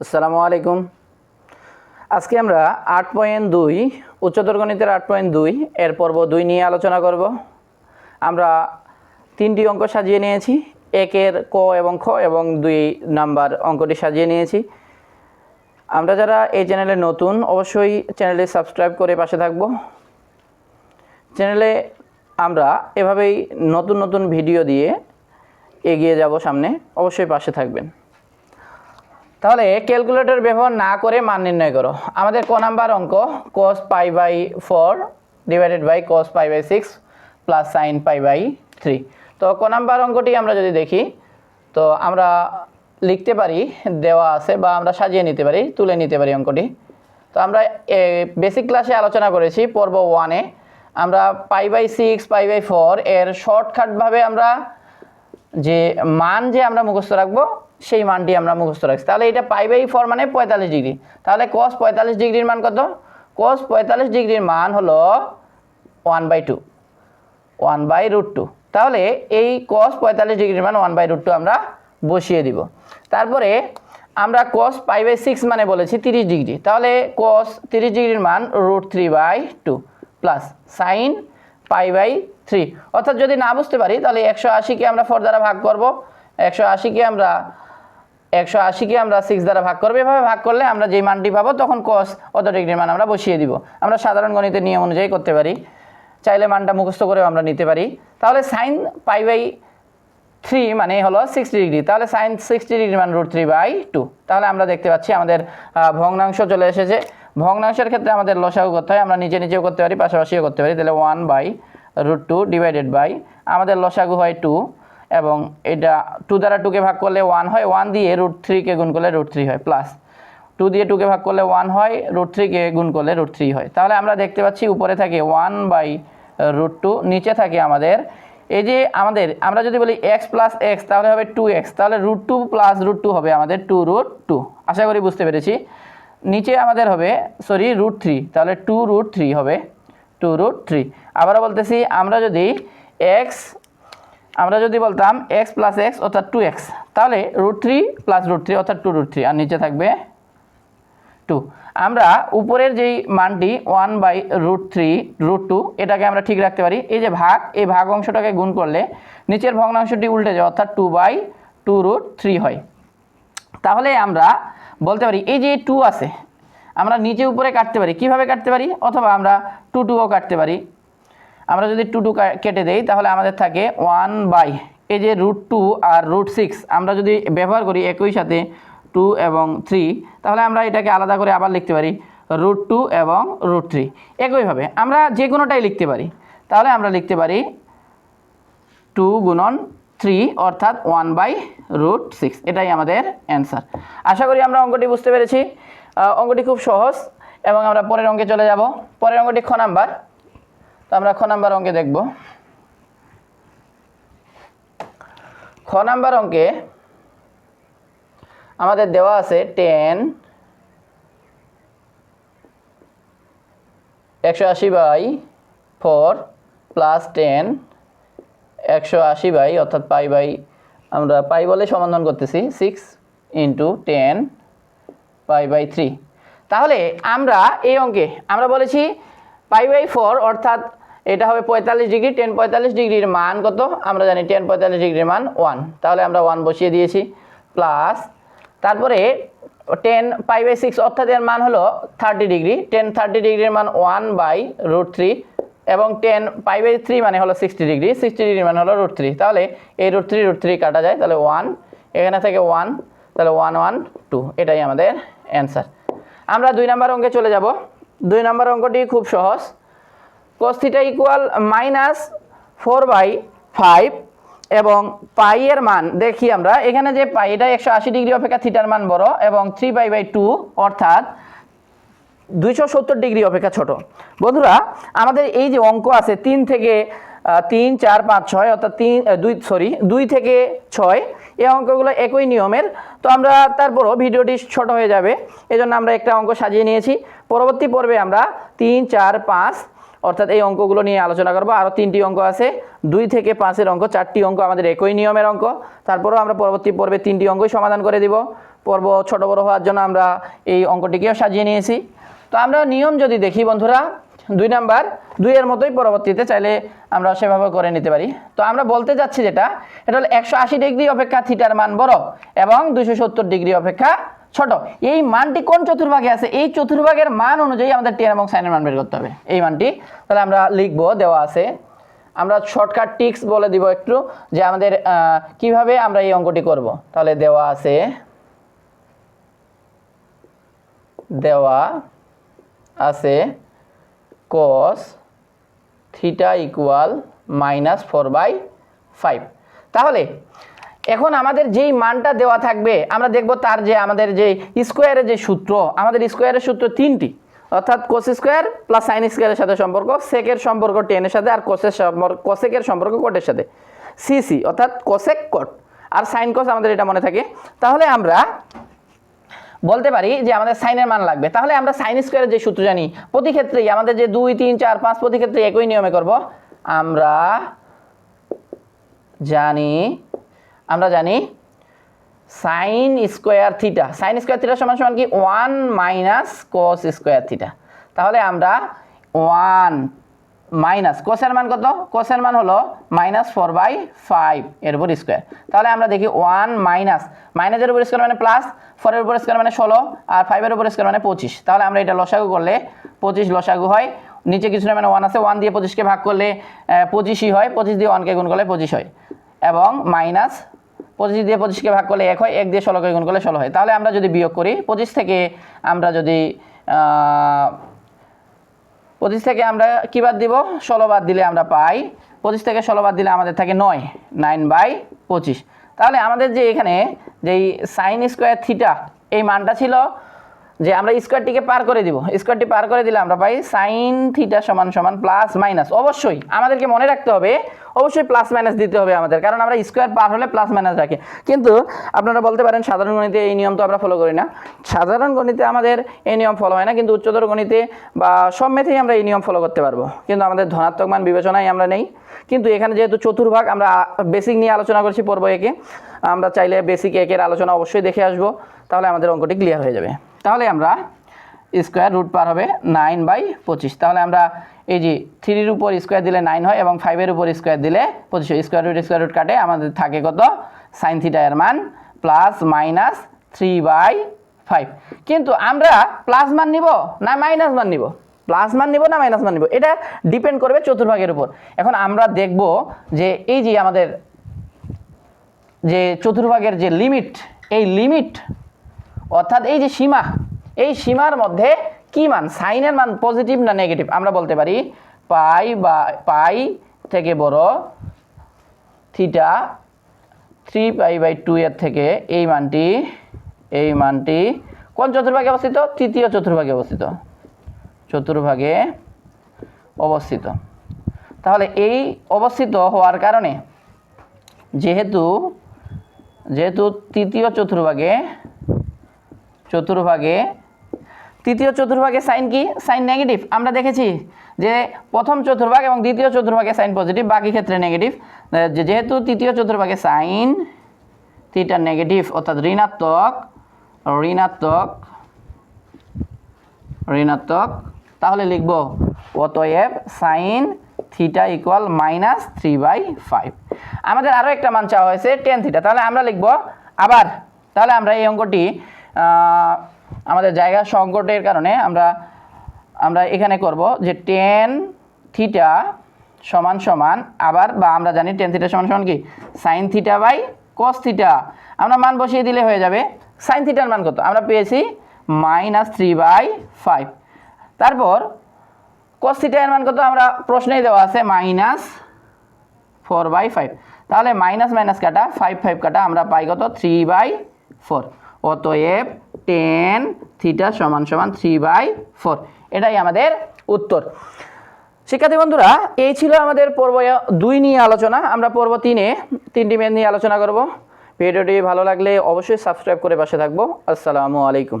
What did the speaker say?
আসসালামু আলাইকুম। আজকে আমরা আট পয়েন্ট দুই, উচ্চতর গণিতের আট পয়েন্ট দুই, এর পর্ব দুই নিয়ে আলোচনা করব। আমরা তিনটি অঙ্ক সাজিয়ে নিয়েছি, একের ক এবং খ এবং দুই নাম্বার অঙ্কটি সাজিয়ে নিয়েছি। আমরা যারা এই চ্যানেলে নতুন, অবশ্যই চ্যানেলে সাবস্ক্রাইব করে পাশে থাকব। চ্যানেলে আমরা এভাবেই নতুন নতুন ভিডিও দিয়ে এগিয়ে যাব সামনে, অবশ্যই পাশে থাকবেন। তাহলে ক্যালকুলেটর ব্যবহার না করে মান নির্ণয় করো। আমাদের ক নাম্বার অঙ্ক, cos pi by four divided by cos pi by six plus sine pi by three তো ক নাম্বার অঙ্কটি আমরা যদি দেখি, তো আমরা লিখতে পারি, দেওয়া আছে বা আমরা সাজিয়ে নিতে পারি, তুলে নিতে পারি অঙ্কটি। তো আমরা বেসিক ক্লাসে আলোচনা করেছি, পর্ব ওয়ানে আমরা pi by six pi by four এর শর্টকাটভাবে আমরা যে মান যে আমরা মুখস্থ রাখব সেই মানটি আমরা মুখস্থ রাখছি। তাহলে এটা পাই বাই ফোর মানে পঁয়তাল্লিশ ডিগ্রি তাহলে কস পঁয়তাল্লিশ ডিগ্রির মান কত? কস পঁয়তাল্লিশ ডিগ্রির মান হলো one by two one by root two তাহলে এই কস পঁয়তাল্লিশ ডিগ্রির মান ওয়ান বাই রুট টু আমরা বসিয়ে দিব। তারপরে আমরা কস পাই বাই সিক্স মানে বলেছি তিরিশ ডিগ্রি তাহলে কস তিরিশ ডিগ্রির মান root three by two plus sine pi by three অর্থাৎ যদি না বুঝতে পারি, তাহলে একশো আশিকে আমরা ফোর দ্বারা ভাগ করব। একশো আশিকে আমরা একশো আশিকে আমরা সিক্স দ্বারা ভাগ করব। এভাবে ভাগ করলে আমরা যেই মানটি পাবো, তখন কস অত ডিগ্রির মান আমরা বসিয়ে দিব। আমরা সাধারণ গণিতের নিয়ম অনুযায়ী করতে পারি। চাইলে মানটা মুখস্থ করেও আমরা নিতে পারি। তাহলে সাইন পাই বাই থ্রি মানে হলো সিক্সটি ডিগ্রি তাহলে সাইন সিক্সটি ডিগ্রি মান রুট থ্রি বাই টু তাহলে আমরা দেখতে পাচ্ছি আমাদের ভগ্নাংশ চলে এসেছে। ভগ্নাংশের ক্ষেত্রে আমাদের লসাগু করতে হয়। আমরা নিজে নিজেও করতে পারি, পাশাপাশিও করতে পারি। তাহলে one by root two divided by আমাদের লসাগু হয় টু এবং এটা টু দ্বারা টুকে ভাগ করলে ওয়ান হয় ওয়ান দিয়ে রুট থ্রিকে গুণ করলে রুট থ্রি হয় প্লাস টু দিয়ে টুকে ভাগ করলে ওয়ান হয় রুট থ্রিকে গুণ করলে রুট থ্রি হয়। তাহলে আমরা দেখতে পাচ্ছি উপরে থাকে ওয়ান বাই রুট টু নিচে থাকে আমাদের এই যে আমাদের, আমরা যদি বলি এক্স প্লাস এক্স তাহলে হবে টু এক্স তাহলে root two plus root two হবে আমাদের টু রুট টু আশা করি বুঝতে পেরেছি। নিচে আমাদের হবে সরি রুট থ্রি তাহলে টু রুট থ্রি হবে টু রুট থ্রি আবারও বলতেছি, আমরা যদি এক্স আমরা যদি বলতাম এক্স প্লাস এক্স অর্থাৎ টু এক্স তাহলে root three plus root three অর্থাৎ টু রুট থ্রি আর নিচে থাকবে টু আমরা উপরের যেই মানটি one by root three root two এটাকে আমরা ঠিক রাখতে পারি। এই যে ভাগ, এই ভাগ অংশটাকে গুণ করলে নিচের ভগ্নাংশটি উল্টে যায়, অর্থাৎ two by two root three হয়। তাহলে আমরা বলতে পারি, এই যে টু আছে, আমরা নিচে উপরে কাটতে পারি। কীভাবে কাটতে পারি? অথবা আমরা টু টুও কাটতে পারি। আমরা যদি টু টু কেটে দেই, তাহলে আমাদের থাকে ওয়ান বাই এই যে রুট টু আর রুট সিক্স আমরা যদি ব্যবহার করি একই সাথে টু এবং থ্রি তাহলে আমরা এটাকে আলাদা করে আবার লিখতে পারি রুট টু এবং রুট থ্রি একইভাবে আমরা যে কোনোটাই লিখতে পারি, তাহলে আমরা লিখতে পারি টু গুণন থ্রি অর্থাৎ ওয়ান বাই রুট সিক্স এটাই আমাদের অ্যান্সার আশা করি আমরা অঙ্কটি বুঝতে পেরেছি। অঙ্কটি খুব সহজ, এবং আমরা পরের অঙ্কে চলে যাব। পরের অঙ্কটি খ নাম্বার। তো আমরা খ নাম্বার অঙ্কে দেখব। খ নাম্বার অঙ্কে আমাদের দেওয়া আছে টেন একশো আশি বাই ফোর প্লাস টেন একশো আশি বাই, অর্থাৎ পাই বাই, আমরা পাই বলে সমাধান করতেছি, six into tan pi by three. তাহলে আমরা এই অঙ্কে, আমরা বলেছি পাই বাই ফোর, অর্থাৎ এটা হবে পঁয়তাল্লিশ ডিগ্রি টেন পঁয়তাল্লিশ ডিগ্রির মান কত? আমরা জানি টেন পঁয়তাল্লিশ ডিগ্রির মান ওয়ান তাহলে আমরা ওয়ান বসিয়ে দিয়েছি প্লাস তারপরে টেন পাই বাই সিক্স অর্থাৎ এর মান হলো থার্টি ডিগ্রি। টেন থার্টি ডিগ্রির মান ওয়ান বাই রুট থ্রি এবং টেন পাই বাই থ্রি মানে হলো সিক্সটি ডিগ্রি। সিক্সটি ডিগ্রি মানে হলো রুট থ্রি তাহলে এই রুট থ্রি রুট থ্রি কাটা যায়, তাহলে ওয়ান এখানে থেকে ওয়ান তাহলে ওয়ান ওয়ান টু এটাই আমাদের অ্যান্সার আমরা দুই নাম্বার অঙ্কে চলে যাব। দুই নাম্বার অঙ্কটি খুব সহজ। Theta equal minus four by five এবং পাই এর মান, দেখি আমরা, এখানে যে পাই এটা একশো আশি ডিগ্রি অপেক্ষা থিটার মান বড় এবং থ্রি পাই বাই টু অর্থাৎ দুইশো সত্তর ডিগ্রি অপেক্ষা ছোট। বন্ধুরা, আমাদের এই যে অঙ্ক আছে, তিন থেকে তিন, চার, পাঁচ, ছয়, অর্থাৎ তিন দুই সরি দুই থেকে ছয়, এই অঙ্কগুলো একই নিয়মের। তো আমরা তারপরও ভিডিওটি ছোট হয়ে যাবে, এজন্য আমরা একটা অঙ্ক সাজিয়ে নিয়েছি। পরবর্তী পর্বে আমরা তিন, চার, পাঁচ অর্থাৎ এই অঙ্কগুলো নিয়ে আলোচনা করব। আরও তিনটি অঙ্ক আছে। দুই থেকে পাঁচের অঙ্ক, চারটি অঙ্ক আমাদের একই নিয়মের অঙ্ক। তারপরেও আমরা পরবর্তী পর্বে তিনটি অঙ্কই সমাধান করে দিব। পর্ব ছোট বড় হওয়ার জন্য আমরা এই অঙ্কটিকেও সাজিয়ে নিয়েছি। তো আমরা নিয়ম যদি দেখি বন্ধুরা, দুই নাম্বার, দুইয়ের মতোই পরবর্তীতে চাইলে আমরা সেভাবে করে নিতে পারি। তো আমরা বলতে যাচ্ছি যেটা, এটা হলো একশো আশি ডিগ্রি অপেক্ষা থিটার মান বড় এবং দুশো ডিগ্রি অপেক্ষা ছোট, এই মানটি কোন চতুর্ভাগে আছে? এই চতুর্ভাগের মান অনুযায়ী আমাদের টেন এবং সাইনের মান বের করতে হবে। এই মানটি তাহলে আমরা লিখব, দেওয়া আছে। আমরা শর্টকাট টিক্স বলে দিব একটু, যে আমাদের কীভাবে আমরা এই অঙ্কটি করব। তাহলে দেওয়া আছে দেওয়া আছে cos theta equal minus four by five তাহলে এখন আমাদের যেই মানটা দেওয়া থাকবে, আমরা দেখব তার যে আমাদের যে স্কোয়ারের যে সূত্র, আমাদের স্কোয়ারের সূত্র তিনটি। অর্থাৎ কোস স্কোয়ার প্লাস সাইন স্কোয়ারের সাথে সম্পর্ক সেকের সম্পর্ক টেনের সাথে আর কোসের সম্পর্ক কোসেকের সম্পর্ক কোটের সাথে। সিসি অর্থাৎ কোসেক কোট আর সাইন কোস আমাদের এটা মনে থাকে। তাহলে আমরা বলতে পারি যে আমাদের সাইনের মান লাগবে। তাহলে আমরা সাইন স্কোয়ারের যে সূত্র জানি, প্রতি ক্ষেত্রেই আমাদের যে দুই, তিন, চার, পাঁচ, প্রতি ক্ষেত্রে একই নিয়মে করব। আমরা জানি আমরা জানি sine square theta sine square theta সমান সমান কি? One minus cos square theta তাহলে আমরা ওয়ান মাইনাস কোসের মান কত? কোসের মান হলো মাইনাস ফোর বাই ফাইভ এর উপর স্কোয়ার তাহলে আমরা দেখি ওয়ান মাইনাস মাইনাসের উপর স্কোয়ার মানে প্লাস ফোরের উপর স্কোয়ার মানে ষোলো, আর ফাইভের উপর স্কোয়ার মানে পঁচিশ। তাহলে আমরা এটা লসাগু করলে পঁচিশ লসাগু হয়। নিচে কিছু না মানে ওয়ান আছে ওয়ান দিয়ে পঁচিশকে ভাগ করলে পঁচিশই হয়। পঁচিশ দিয়ে ওয়ানকে গুণ করলে পঁচিশ হয়। এবং মাইনাস পঁচিশ দিয়ে পঁচিশকে ভাগ করলে এক হয়, এক দিয়ে ষোলোকে গুণ করলে ষোলো হয়। তাহলে আমরা যদি বিয়োগ করি, পঁচিশ থেকে আমরা যদি পঁচিশ থেকে আমরা কী বাদ দিব? ষোলো বাদ দিলে আমরা পাই, পঁচিশ থেকে ষোলো বাদ দিলে আমাদের থাকে নয় নাইন বাই পঁচিশ। তাহলে আমাদের যে এখানে যেই সাইন স্কোয়ার থিটা এই মানটা ছিল যে আমরা স্কোয়ারটিকে পার করে দিব। স্কোয়ারটি পার করে দিলে আমরা পাই সাইন থিটা সমান সমান প্লাস মাইনাস অবশ্যই আমাদেরকে মনে রাখতে হবে, অবশ্যই প্লাস মাইনাস দিতে হবে আমাদের, কারণ আমরা স্কোয়ার পার হলে প্লাস মাইনাস রাখি। কিন্তু আপনারা বলতে পারেন সাধারণ গণিতে এই নিয়ম তো আমরা ফলো করি না। সাধারণ গণিতে আমাদের এই নিয়ম ফলো হয় না, কিন্তু উচ্চতর গণিতে বা সব মেথেই আমরা এই নিয়ম ফলো করতে পারব। কিন্তু আমাদের ধনাত্মক মান বিবেচনায় আমরা নেই। কিন্তু এখানে যেহেতু চতুর্ভাগ, আমরা বেসিক নিয়ে আলোচনা করছি পর্ব একে আমরা চাইলে বেসিক একের আলোচনা অবশ্যই দেখে আসব, তাহলে আমাদের অঙ্কটি ক্লিয়ার হয়ে যাবে। তাহলে আমরা স্কোয়ার রুট পার হবে নাইন বাই পঁচিশ। তাহলে আমরা এই যে থ্রির উপর স্কোয়ার দিলে নাইন হয় এবং ফাইভের উপর স্কোয়ার দিলে পঁচিশ স্কোয়ার রুট স্কোয়ার রুট কাটে, আমাদের থাকে কত? সাইন থিটা এর মান plus minus three by five কিন্তু আমরা প্লাস মান নিব না মাইনাস মান নিব? প্লাস মান নিব না মাইনাস মান নিব? এটা ডিপেন্ড করবে চতুর্ভাগের উপর। এখন আমরা দেখব যে এই যে আমাদের যে চতুর্ভাগের যে লিমিট এই লিমিট অর্থাৎ এই যে সীমা, এই সীমার মধ্যে কি মান? সাইনের মান পজিটিভ না নেগেটিভ আমরা বলতে পারি পাই বা, পাই থেকে বড় theta three pi by two এর থেকে এই মানটি এই মানটি কোন চতুর্ভাগে অবস্থিত? তৃতীয় চতুর্ভাগে অবস্থিত। চতুর্ভাগে অবস্থিত। তাহলে এই অবস্থিত হওয়ার কারণে যেহেতু যেহেতু তৃতীয় চতুর্ভাগে চতুর্ভাগে, তৃতীয় চতুর্ভাগে সাইন কি? Sine negative. আমরা দেখেছি যে প্রথম চতুর্ভাগ এবং দ্বিতীয় চতুর্ভাগে সাইন পজিটিভ, বাকি ক্ষেত্রে নেগেটিভ। যেহেতু তৃতীয় চতুর্ভাগে সাইন, থিটা নেগেটিভ, অর্থাৎ ঋণাত্মক ঋণাত্মক ঋণাত্মক, তাহলে লিখব অতএব sine theta equal minus three by five. আমাদের আরও একটা মান চাওয়া হয়েছে, টেন থিটা। তাহলে আমরা লিখব আবার, তাহলে আমরা এই অঙ্কটি আমাদের জায়গা সংকটের কারণে আমরা আমরা এখানে করব যে টেন থিটা সমান সমান আবার, বা আমরা জানি টেন থিটা সমান সমান কি? Sine theta by cos theta আমরা মান বসিয়ে দিলে হয়ে যাবে সাইন থিটার মান কত? আমরা পেয়েছি মাইনাস থ্রি বাই ফাইভ তারপর কস থিটা এর মান কত? আমরা প্রশ্নেই দেওয়া আছে মাইনাস ফোর বাই ফাইভ তাহলে মাইনাস মাইনাস কাটা ফাইভ ফাইভ কাটা, আমরা পাই কত? থ্রি বাই ফোর অতএব টেন থিটা সমান সমান থ্রি বাই ফোর এটাই আমাদের উত্তর। শিক্ষার্থী বন্ধুরা, এই ছিল আমাদের পর্ব দুই নিয়ে আলোচনা। আমরা পর্ব তিনে, তিনটি মেন নিয়ে আলোচনা করব। ভিডিওটি ভালো লাগলে অবশ্যই সাবস্ক্রাইব করে পাশে থাকব। আসসালামু আলাইকুম।